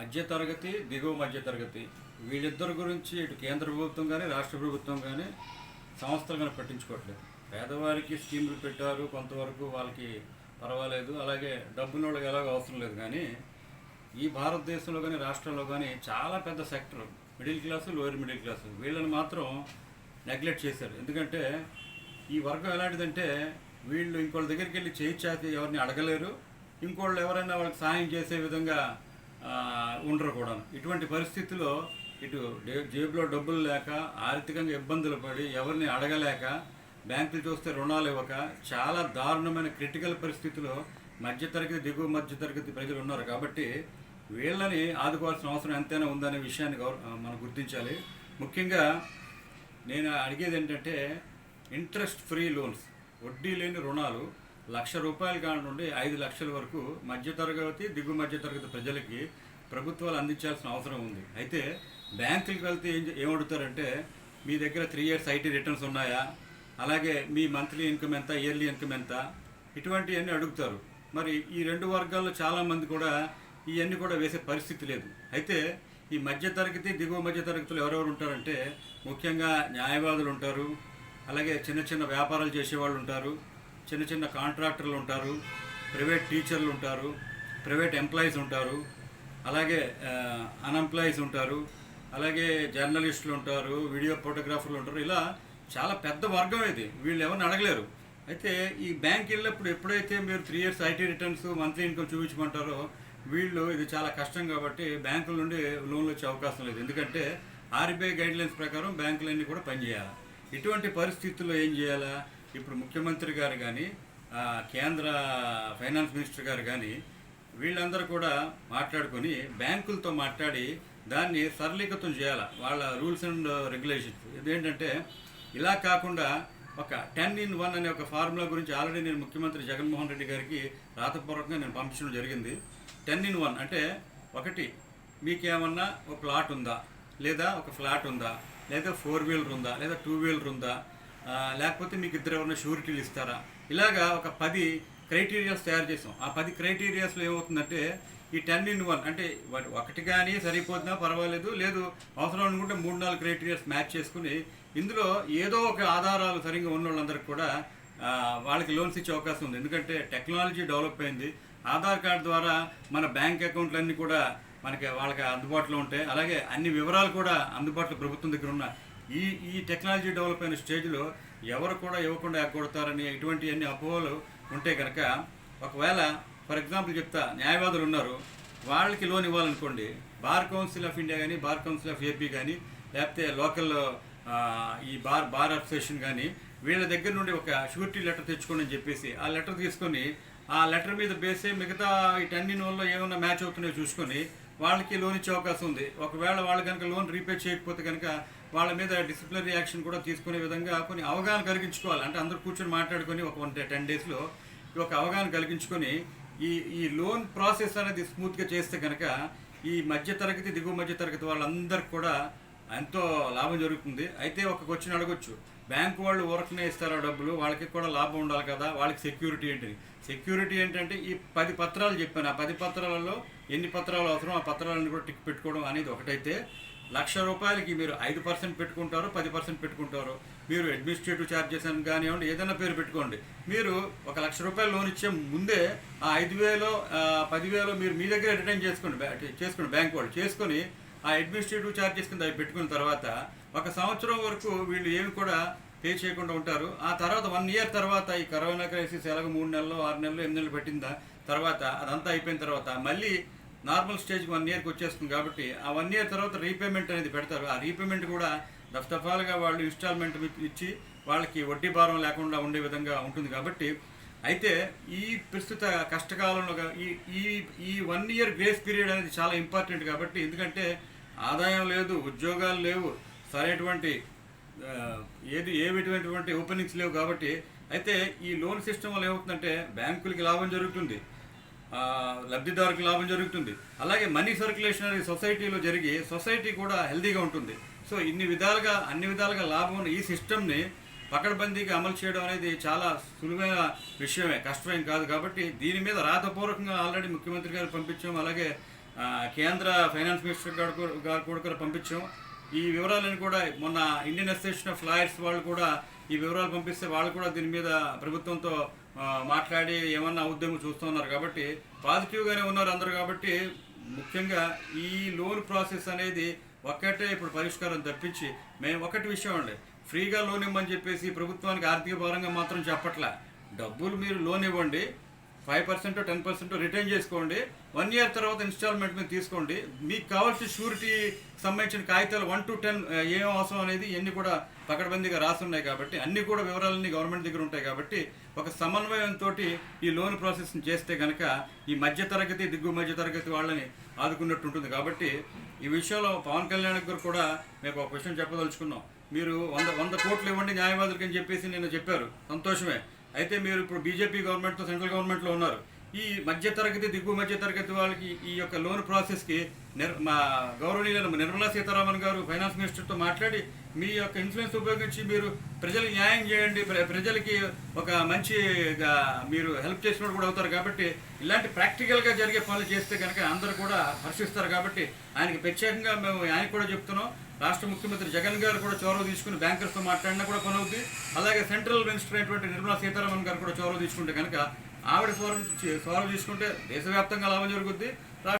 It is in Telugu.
మధ్య తరగతి దిగువ మధ్య తరగతి వీళ్ళిద్దరి గురించి ఇటు కేంద్ర ప్రభుత్వం కానీ రాష్ట్ర ప్రభుత్వం కానీ సంస్థలు కానీ పట్టించుకోవట్లేదు. పేదవారికి స్కీములు పెట్టారు కొంతవరకు వాళ్ళకి పర్వాలేదు. అలాగే డబ్బున్న వాళ్ళకి ఎలాగో అవసరం లేదు. కానీ ఈ భారతదేశంలో కానీ రాష్ట్రంలో కానీ చాలా పెద్ద sector. Middle class lower middle class. వీళ్ళని మాత్రం నెగ్లెక్ట్ చేశారు. ఎందుకంటే ఈ వర్గం ఎలాంటిదంటే వీళ్ళు ఇంకోళ్ళ దగ్గరికి వెళ్ళి చేయి ఎవరిని అడగలేరు. ఇంకోళ్ళు ఎవరైనా వాళ్ళకి సాయం చేసే విధంగా ఉండరు కూడా ఇటువంటి పరిస్థితిలో ఇటు జేబులో డబ్బులు లేక ఆర్థికంగా ఇబ్బందులు పడి ఎవరిని అడగలేక బ్యాంకులు చూస్తే రుణాలు ఇవ్వక చాలా దారుణమైన క్రిటికల్ పరిస్థితిలో మధ్యతరగతి దిగువ మధ్యతరగతి ప్రజలు ఉన్నారు. కాబట్టి వీళ్ళని ఆదుకోవాల్సిన అవసరం ఎంతైనా ఉందనే విషయాన్ని మనం గుర్తించాలి. ముఖ్యంగా నేను అడిగేది ఏంటంటే ఇంట్రెస్ట్ ఫ్రీ లోన్స్ వడ్డీ లేని రుణాలు లక్ష రూపాయల కాడ నుండి ఐదు లక్షల వరకు మధ్యతరగతి దిగువ మధ్యతరగతి ప్రజలకి ప్రభుత్వాలు అందించాల్సిన అవసరం ఉంది. అయితే బ్యాంకులకు వెళ్తే ఏం ఏమడుగుతారంటే మీ దగ్గర త్రీ ఇయర్స్ ఐటీ రిటర్న్స్ ఉన్నాయా? అలాగే మీ మంత్లీ ఇన్కమ్ ఎంత ఇయర్లీ ఇన్కమ్ ఎంత? ఇటువంటివన్నీ అడుగుతారు. మరి ఈ రెండు వర్గాల్లో చాలామంది కూడా ఇవన్నీ కూడా వేసే పరిస్థితి లేదు. అయితే ఈ మధ్య తరగతి దిగువ మధ్యతరగతులు ఎవరెవరు ఉంటారంటే ముఖ్యంగా న్యాయవాదులు ఉంటారు. అలాగే చిన్న చిన్న వ్యాపారాలు చేసేవాళ్ళు ఉంటారు. చిన్న చిన్న కాంట్రాక్టర్లు ఉంటారు ప్రైవేట్ టీచర్లు ఉంటారు ప్రైవేట్ ఎంప్లాయీస్ ఉంటారు అలాగే అన్ఎంప్లాయీస్ ఉంటారు అలాగే జర్నలిస్టులు ఉంటారు వీడియో ఫోటోగ్రాఫర్లు ఉంటారు. ఇలా చాలా పెద్ద వర్గం ఇది. వీళ్ళు ఎవరిని అడగలేరు. అయితే ఈ బ్యాంక్ వెళ్ళినప్పుడు ఎప్పుడైతే మీరు three years IT returns monthly income చూపించమంటారో వీళ్ళు ఇది చాలా కష్టం కాబట్టి బ్యాంకుల నుండి లోన్లు వచ్చే అవకాశం లేదు. ఎందుకంటే ఆర్బీఐ గైడ్లైన్స్ ప్రకారం బ్యాంకులన్నీ కూడా పనిచేయాలి. ఇటువంటి పరిస్థితుల్లో ఏం చేయాలా? ఇప్పుడు ముఖ్యమంత్రి గారు కానీ కేంద్ర ఫైనాన్స్ మినిస్టర్ గారు కానీ వీళ్ళందరూ కూడా మాట్లాడుకొని బ్యాంకులతో మాట్లాడి దాన్ని సరళీకృతం చేయాలి. వాళ్ళ రూల్స్ అండ్ రెగ్యులేషన్స్. ఇదేంటంటే ఇలా కాకుండా ఒక టెన్ ఇన్ వన్ అనే ఒక ఫార్ములా గురించి ఆల్రెడీ నేను ముఖ్యమంత్రి జగన్మోహన్ రెడ్డి గారికి రాతపూర్వకంగా నేను పంపించడం జరిగింది. టెన్ ఇన్ వన్ అంటే ఒకటి మీకేమన్నా ఒక ప్లాట్ ఉందా? లేదా ఒక ఫ్లాట్ ఉందా? లేదా ఫోర్ వీలర్ ఉందా? లేదా టూ వీలర్ ఉందా? లేకపోతే మీకు ఇద్దరు ఎవరైనా షూరిటీలు ఇస్తారా? ఇలాగా ఒక పది క్రైటీరియాస్ తయారు చేసాం. ఆ పది క్రైటీరియాస్లో ఏమవుతుందంటే ఈ టెన్ ఇన్ వన్ అంటే ఒకటి కానీ సరిపోతున్నా పర్వాలేదు. లేదు అవసరం అనుకుంటే మూడు నాలుగు క్రైటీరియాస్ మ్యాచ్ చేసుకుని ఇందులో ఏదో ఒక ఆధారాలు సరిగ్గా ఉన్న వాళ్ళందరికీ కూడా వాళ్ళకి లోన్స్ ఇచ్చే అవకాశం ఉంది. ఎందుకంటే టెక్నాలజీ డెవలప్ అయింది. ఆధార్ కార్డు ద్వారా మన బ్యాంక్ అకౌంట్లన్నీ కూడా మనకి వాళ్ళకి అందుబాటులో ఉంటాయి. అలాగే అన్ని వివరాలు కూడా అందుబాటులో ప్రభుత్వం దగ్గర ఉన్న ఈ ఈ టెక్నాలజీ డెవలప్ అయిన స్టేజ్లో ఎవరు కూడా ఇవ్వకుండా ఎగ్గొడతారని ఇటువంటి అన్ని అపోహలు ఉంటే కనుక ఒకవేళ ఫర్ ఎగ్జాంపుల్ చెప్తా న్యాయవాదులు ఉన్నారు వాళ్ళకి లోన్ ఇవ్వాలనుకోండి బార్ కౌన్సిల్ ఆఫ్ ఇండియా కానీ బార్ కౌన్సిల్ ఆఫ్ ఏపీ కానీ లేకపోతే లోకల్ ఈ బార్ బార్ అసోసియేషన్ కానీ వీళ్ళ దగ్గర నుండి ఒక షూరిటీ లెటర్ తెచ్చుకోండి అని చెప్పేసి ఆ లెటర్ తీసుకొని ఆ లెటర్ మీద బేసే మిగతా ఈ టెన్నిన్ ఇన్ ఏమైనా మ్యాచ్ అవుతున్నాయో చూసుకొని వాళ్ళకి లోన్ ఇచ్చే అవకాశం ఉంది. ఒకవేళ వాళ్ళు కనుక లోన్ రీపే చేయకపోతే కనుక వాళ్ళ మీద డిసిప్లినరీ యాక్షన్ కూడా తీసుకునే విధంగా కొన్ని అవగాహన కలిగించుకోవాలి. అంటే అందరూ కూర్చొని మాట్లాడుకొని ఒక వన్ టెన్ డేస్లో ఒక అవగాహన కలిగించుకొని ఈ ఈ లోన్ ప్రాసెస్ అనేది స్మూత్గా చేస్తే కనుక ఈ మధ్య తరగతి దిగువ మధ్య తరగతి వాళ్ళందరికీ కూడా ఎంతో లాభం జరుగుతుంది. అయితే ఒక క్వశ్చన్ అడగొచ్చు. బ్యాంకు వాళ్ళు ఊరకనే ఇస్తారా డబ్బులు. వాళ్ళకి కూడా లాభం ఉండాలి కదా. వాళ్ళకి సెక్యూరిటీ ఏంటి సెక్యూరిటీ ఏంటంటే ఈ పది పత్రాలు చెప్పాను. ఆ పది పత్రాలలో ఎన్ని పత్రాలు అవసరం ఆ పత్రాలను కూడా టిక్ పెట్టుకోవడం అనేది ఒకటైతే లక్ష రూపాయలకి మీరు ఐదు పర్సెంట్ పెట్టుకుంటారు పది పర్సెంట్ పెట్టుకుంటారు మీరు అడ్మినిస్ట్రేటివ్ ఛార్జెస్ అని కానివ్వండి ఏదైనా పేరు పెట్టుకోండి. మీరు ఒక లక్ష రూపాయలు లోన్ ఇచ్చే ముందే ఆ ఐదు వేలో పదివేలో మీరు మీ దగ్గర రిటర్న్ చేసుకోండి చేసుకోండి బ్యాంక్ వాళ్ళు చేసుకొని ఆ అడ్మినిస్ట్రేటివ్ ఛార్జెస్ కింద అవి పెట్టుకున్న తర్వాత ఒక సంవత్సరం వరకు వీళ్ళు ఏమి కూడా పే చేయకుండా ఉంటారు. ఆ తర్వాత వన్ ఇయర్ తర్వాత ఈ కరోనా క్రైసిస్ ఎలాగో మూడు నెలలు ఆరు నెలలు ఎనిమిది నెలలు పెట్టిందా తర్వాత అదంతా అయిపోయిన తర్వాత మళ్ళీ నార్మల్ స్టేజ్ వన్ ఇయర్కి వచ్చేస్తుంది కాబట్టి ఆ వన్ ఇయర్ తర్వాత రీపేమెంట్ అనేది పెడతారు. ఆ రీపేమెంట్ కూడా దఫ్తఫాలుగా వాళ్ళు ఇన్స్టాల్మెంట్ ఇచ్చి వాళ్ళకి వడ్డీ భారం లేకుండా ఉండే విధంగా ఉంటుంది కాబట్టి అయితే ఈ ప్రస్తుత కష్టకాలంలో ఈ ఈ ఈ వన్ ఇయర్ గ్రేస్ పీరియడ్ అనేది చాలా ఇంపార్టెంట్ కాబట్టి ఎందుకంటే ఆదాయం లేదు ఉద్యోగాలు లేవు సరైనటువంటి ఏది ఏమిటువంటి ఓపెనింగ్స్ లేవు కాబట్టి అయితే ఈ లోన్ సిస్టమ్ వల్ల ఏమవుతుందంటే బ్యాంకులకి లాభం జరుగుతుంది. లబ్ధిదారుకు లాభం జరుగుతుంది. అలాగే మనీ సర్క్యులేషన్ అనేది సొసైటీలో జరిగి సొసైటీ కూడా హెల్దీగా ఉంటుంది. సో ఇన్ని విధాలుగా అన్ని విధాలుగా లాభం ఉన్న ఈ సిస్టమ్ని పకడ్బందీగా అమలు చేయడం అనేది చాలా సులువైన విషయమే కష్టమేం కాదు. కాబట్టి దీని మీద రాతపూర్వకంగా ఆల్రెడీ ముఖ్యమంత్రి గారు పంపించాం. అలాగే కేంద్ర ఫైనాన్స్ మినిస్టర్ గారు కూడా- గారు కూడా పంపించాం. ఈ వివరాలను కూడా మొన్న ఇండియన్ అసోసియేషన్ ఆఫ్ లాయర్స్ వాళ్ళు కూడా ఈ వివరాలు పంపిస్తే వాళ్ళు కూడా దీని మీద ప్రభుత్వంతో మాట్లాడి ఏమన్నా ఉద్యమం చూస్తున్నారు కాబట్టి పాజిటివ్గానే ఉన్నారు అందరు కాబట్టి ముఖ్యంగా ఈ లోన్ ప్రాసెస్ అనేది ఒక్కటే ఇప్పుడు పరిష్కారం తప్పించి మేము ఒకటి విషయం అండి. ఫ్రీగా లోన్ ఇవ్వమని చెప్పేసి ప్రభుత్వానికి ఆర్థిక పరంగా మాత్రం చెప్పట్లే. డబ్బులు మీరు లోన్ ఇవ్వండి five percent ten percent return చేసుకోండి వన్ ఇయర్ తర్వాత ఇన్స్టాల్మెంట్ మీద తీసుకోండి. మీకు కావాల్సిన షూరిటీ సంబంధించిన కాగితాలు వన్ టు టెన్ ఏం అవసరం అనేది ఇవన్నీ కూడా పకడ్బందీగా రాసున్నాయి కాబట్టి అన్నీ కూడా వివరాలన్నీ గవర్నమెంట్ దగ్గర ఉంటాయి కాబట్టి ఒక సమన్వయంతో ఈ లోన్ ప్రాసెస్ని చేస్తే కనుక ఈ మధ్య తరగతి దిగ్గు మధ్య తరగతి వాళ్ళని ఆదుకున్నట్టు ఉంటుంది. కాబట్టి ఈ విషయంలో పవన్ కళ్యాణ్ గారు కూడా మేము ఒక విషయం చెప్పదలుచుకున్నాం. మీరు వంద వంద కోట్లు ఇవ్వండి న్యాయవాదులకి అని చెప్పేసి నేను చెప్పారు. సంతోషమే. అయితే మీరు ఇప్పుడు బీజేపీ గవర్నమెంట్తో సెంట్రల్ గవర్నమెంట్లో ఉన్నారు. ఈ మధ్య తరగతి దిగువ మధ్య తరగతి వాళ్ళకి ఈ యొక్క లోన్ ప్రాసెస్కి నిర్ మా గౌరవనీయులైన నిర్మలా సీతారామన్ గారు ఫైనాన్స్ మినిస్టర్తో మాట్లాడి మీ యొక్క ఇన్ఫ్లుయెన్స్ ఉపయోగించి మీరు ప్రజలకు న్యాయం చేయండి ప్రజలకి ఒక మంచిగా మీరు హెల్ప్ చేసినట్టు కూడా అవుతారు కాబట్టి ఇలాంటి ప్రాక్టికల్గా జరిగే పనులు చేస్తే కనుక అందరూ కూడా హర్షిస్తారు కాబట్టి ఆయనకి ప్రత్యేకంగా మేము ఆయనకు కూడా చెప్తున్నాం. రాష్ట్ర ముఖ్యమంత్రి జగన్ గారు కూడా చొరవ తీసుకుని బ్యాంకర్స్తో మాట్లాడినా కూడా పని అవుద్ది. అలాగే సెంట్రల్ మినిస్టర్ అయినటువంటి నిర్మలా సీతారామన్ గారు కూడా చొరవ తీసుకుంటే కనుక ఆవిడ చొరవ చొరవ తీసుకుంటే దేశవ్యాప్తంగా లాభం జరుగుద్ది.